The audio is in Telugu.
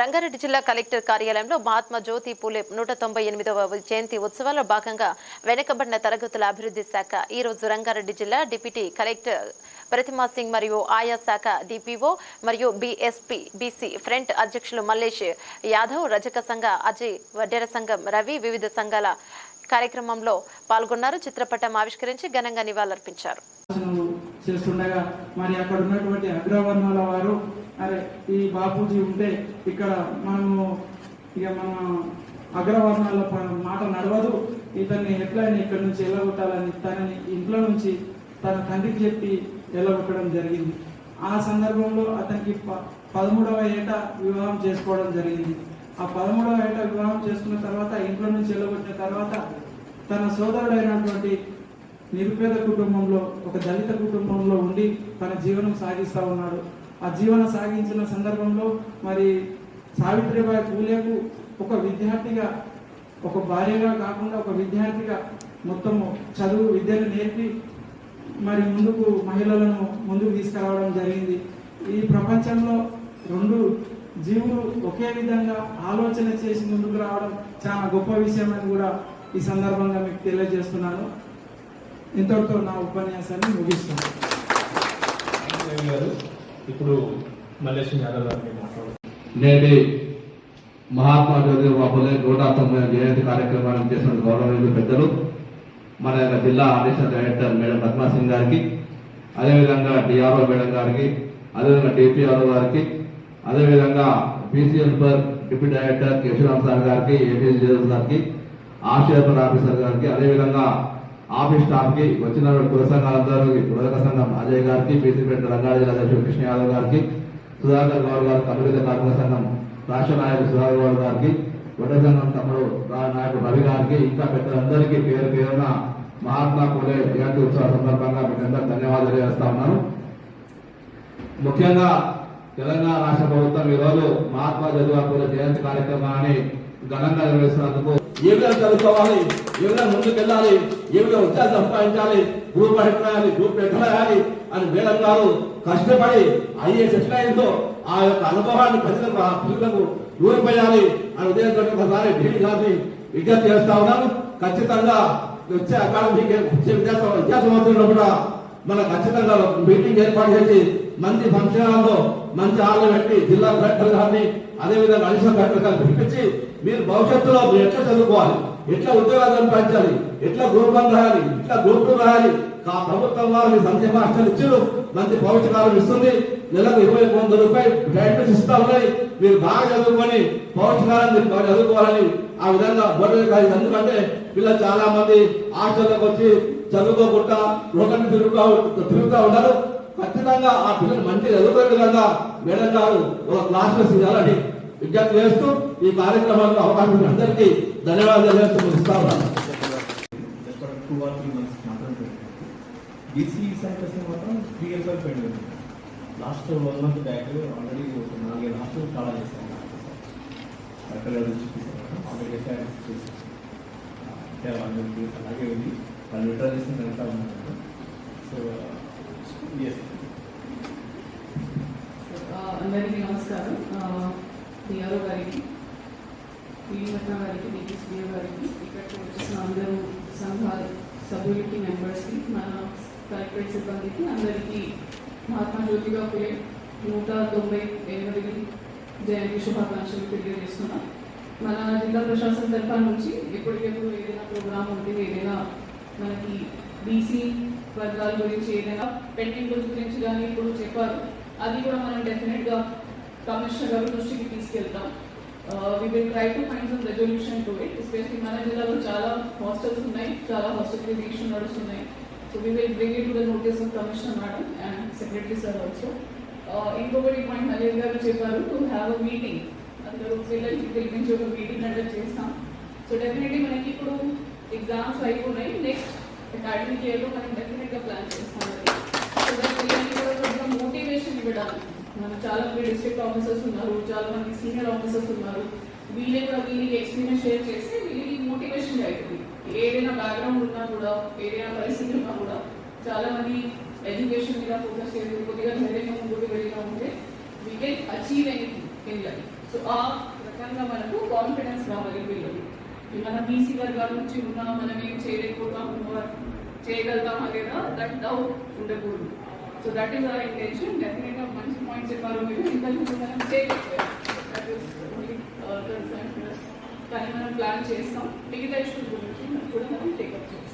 రంగారెడ్డి జిల్లా కలెక్టర్ కార్యాలయంలో మహాత్మా జ్యోతి పూలే నూట తొంభై ఎనిమిదవ జయంతి ఉత్సవాల్లో భాగంగా వెనుకబడిన తరగతుల అభివృద్ధి శాఖ ఈ రోజు రంగారెడ్డి జిల్లా డిప్యూటీ కలెక్టర్ ప్రతిమా సింగ్ మరియు ఆయా శాఖ డిపిఓ మరియు బిఎస్పి బీసీ ఫ్రంట్ అధ్యక్షులు మల్లేష్ యాదవ్ రజక సంఘ అజయ్ వడ్డెర సంఘం రవి వివిధ సంఘాల కార్యక్రమంలో పాల్గొన్నారు. చిత్రపటం ఆవిష్కరించి ఘనంగా నివాళులర్పించారు. చేస్తుండగా మరి అక్కడ ఉన్నటువంటి అగ్రవర్ణాల వారు అరే ఈ బాపూజీ ఉంటే ఇక్కడ మనము ఇక మన అగ్రవర్ణాల మాట నడవదు. ఇతన్ని ఎట్లయినా ఇక్కడ నుంచి వెళ్ళగొట్టాలని తనని ఇంట్లో నుంచి తన తండ్రికి చెప్పి వెళ్ళగొట్టడం జరిగింది. ఆ సందర్భంలో అతనికి ప- పదమూడవ ఏట వివాహం చేసుకోవడం జరిగింది. ఆ పదమూడవ ఏట వివాహం చేసుకున్న తర్వాత ఇంట్లో నుంచి వెళ్ళగొట్టిన తర్వాత తన సోదరుడైనటువంటి నిరుపేద కుటుంబంలో ఒక దళిత కుటుంబంలో ఉండి తన జీవనం సాగిస్తూ ఉన్నాడు. ఆ జీవనం సాగించిన సందర్భంలో మరి సావిత్రిబాయి పూలేకు ఒక విద్యార్థిగా ఒక భార్యగా కాకుండా ఒక విద్యార్థిగా మొత్తము చదువు విద్యను నేర్పి మరి ముందుకు మహిళలను ముందుకు తీసుకురావడం జరిగింది. ఈ ప్రపంచంలో రెండు జీవులు ఒకే విధంగా ఆలోచన చేసి ముందుకు రావడం చాలా గొప్ప విషయం అని కూడా ఈ సందర్భంగా మీకు తెలియజేస్తున్నాను. ఇంతటితో నా ఉపన్యాసాన్ని ముగిస్తున్నాను రవి గారు ఇప్పుడు మల్లేశం యాదవ్ గారిని నేటి మహాత్మా జ్యోతిబా ఫులే నూట తొంభై జయంతి కార్యక్రమాన్ని చేసిన గౌరవనీయులు పెద్దలు మన యొక్క జిల్లా additional director madam Padma Singh గారికి అదేవిధంగా డిఆర్ఓ మేడం గారికి అదేవిధంగా డిపిఆర్ఓ గారికి అదేవిధంగా BCL per deputy director Keshavaram sir గారికి ఏపీఎస్ గారికి ఆశీర్వాద ఆఫీసర్ గారికి అదేవిధంగా ఆఫీస్ స్టాఫ్కి వచ్చిన కుల సంఘాలందరూ కులక సంఘం అజయ్ గారికి బీసీ పెట్టిన జిల్లా అధ్యక్షుడు కృష్ణ యాదవ్ గారికి సుధాకర్ గౌడ్ గారు కమిటీ కార్మిక సంఘం రాష్ట్ర నాయకుడు సుధాకర్ గౌడ్ గారికి వడ్డ సంఘం తమ్ముడు నాయకుడు రవి గారికి ఇంకా పెద్దలందరికీ పేరు పేరున మహాత్మా పూలే జయంతి ఉత్సవ సందర్భంగా మీకందరూ ధన్యవాదాలు చేస్తా ఉన్నాను. ముఖ్యంగా తెలంగాణ రాష్ట్ర ప్రభుత్వం ఈరోజు మహాత్మా జ్యోతిబా పూలే జయంతి కార్యక్రమాన్ని ఘనంగా నిర్వహిస్తున్నందుకు ఏ విధంగా చదువుకోవాలి ఏ విధంగా ముందుకు వెళ్ళాలి ఏ విధంగా ఉద్యోగం సంపాదించాలి గ్రూప్ ఎట్లా గ్రూప్ ఎట్లా అని మేడం గారు కష్టపడి ఐఏఎస్ ఎట్లా ఆ యొక్క అనుభవాన్ని ప్రజలకు ఆ పిల్లలకు దూరపేయాలి అని ఉదయంతో ఒకసారి ఢిల్లీ గారిని విజ్ఞప్తి చేస్తా ఉన్నాను. ఖచ్చితంగా వచ్చే అకాడమీకి వచ్చే విద్యా విద్యా సంవత్సరంలో కూడా మన ఖచ్చితంగా మీటింగ్ ఏర్పాటు చేసి మంచి ఫంక్షన్ మంచి ఆళ్ళు పెట్టి జిల్లా కలెక్టర్ గారిని అదేవిధంగా అడిషనల్ కలెక్టర్ గారిని పిలిపించి మీరు భవిష్యత్తులో మీరు ఎట్లా చదువుకోవాలి? ఎట్లా ఉద్యోగాలు సంపాదించాలి ఎట్లా గ్రూప్ వన్ రాయాలి? ఎట్లా గ్రూప్ టూ రాయాలి? ప్రభుత్వం వారు సంక్షేమ రాష్ట్రాలు ఇచ్చారు. మంచి కాలం ఇస్తుంది. నెలకు ఇరవై వంద రూపాయలు గ్రాంట్స్ ఇస్తా ఉన్నాయి. మీరు బాగా చదువుకొని పౌష్టికాలం చదువుకోవాలని ఆ విధంగా బోర్డు కాదు ఎందుకంటే పిల్లలు చాలా మంది హాస్టల్లోకి వచ్చి చదువుకోకుండా రోడ్డు తిరుగుతా తిరుగుతూ ఉన్నారు. ఖచ్చితంగా ఆ పిల్లలు మంచి చదువుకునే విధంగా మేడం గారు ఒక క్లాస్లో చేయాలని విజ్ఞప్తి చేస్తూ ఈ కార్యక్రమంలో అవకాశం అందరికీ ధన్యవాదాలు తెలియజేస్తూ ముగిస్తా ఉన్నాను. జస్ట్ టూ మాత్రం బీసీ మాత్రం త్రీ ఇయర్స్ వరకు పెండింగ్ ఉంది. Last one month back already ఒక నాలుగైదు హాస్టల్ చాలా చేశాను అక్కడ ఆల్రెడీ చేసి అంటే వాళ్ళకి అలాగే ఉంది. వాళ్ళు విడ్రా చేసిన సో ఎస్ అందరికీ నమస్కారం. డిఆర్ఓ గారికి శ్రీమత్న గారికి డిపిసిఓ గారికి ఇక్కడికి వచ్చేసిన అందరూ సంఘాల సభ్యులకి మెంబర్స్కి మన కలెక్టరేట్ సిబ్బందికి అందరికీ మహాత్మా జ్యోతిగా ఫులే నూట తొంభై ఎనిమిది జయంతి శుభాకాంక్షలు తెలియజేస్తున్నాం. మన జిల్లా ప్రశాసన తరఫు నుంచి ఎప్పటికెప్పుడు ఏదైనా ప్రోగ్రామ్ ఉంటే ఏదైనా మనకి బీసీ వర్గాల గురించి ఏదైనా పెండింగ్ గురించి కానీ ఇప్పుడు చెప్పారు. అది కూడా మనం డెఫినెట్గా కమిషనర్ గారి దృష్టికి తీసుకెళ్తాం. We will try to find some resolution to it especially మన జిల్లాలో చాలా హాస్టల్స్ ఉన్నాయి చాలా హాస్టల్ ఇష్యూ నడుస్తున్నాయి so we will bring it to the notice of commissioner madam and secretary sir also ఇంకొకటి పాయింట్ నలీల్ గారు చెప్పారు టు హ్యావ్ అ మీటింగ్ అందరూ పిల్లలకి పిలిపించి ఒక మీటింగ్ కండక్ట్ చేస్తాం. సో డెఫినెట్లీ మనకి ఇప్పుడు ఎగ్జామ్స్ అయిపోయినాయి నెక్స్ట్ అకాడమిక్ ఇయర్లో మనం డెఫినెట్గా ప్లాన్ చేస్తాం. సో పిల్లలకి ఎడ్యుకేషన్ ఇవ్వడానికి. మనకు చాలా మంది డిస్ట్రిక్ట్ ఆఫీసర్స్ ఉన్నారు చాలా మంది సీనియర్ ఆఫీసర్స్ ఉన్నారు. వీళ్ళే కూడా వీళ్ళకి ఎక్స్పీరియన్స్ షేర్ చేస్తే వీళ్ళకి మోటివేషన్ అవుతుంది ఏదైనా బ్యాక్గ్రౌండ్ ఉన్నా కూడా ఏదైనా పరిస్థితి ఉన్నా కూడా చాలా మంది ఎడ్యుకేషన్ మీద ఫోకస్ చేసి కొద్దిగా ధైర్యంగా ముందుకు వెళ్ళినా ఉంటే we can achieve anything in life so ఆ రకంగా మనకు కాన్ఫిడెన్స్ రావాలి పిల్లలు. మన బీసీ వర్గాల నుంచి ఉన్నా మనం ఏం చేయలేకపోతాం చేయగలుగుతామా లేదా దట్ డౌట్ ఉండకూడదు. So that is our intention డెఫినెట్గా మంచి పాయింట్స్ చెప్పారు మీరు ఇంతకు మనం చేయకపోయాం దట్ కానీ మనం ప్లాన్ చేస్తాం మిగతా ఇష్యూస్ గురించి కూడా మనం టేకప్ చేస్తాం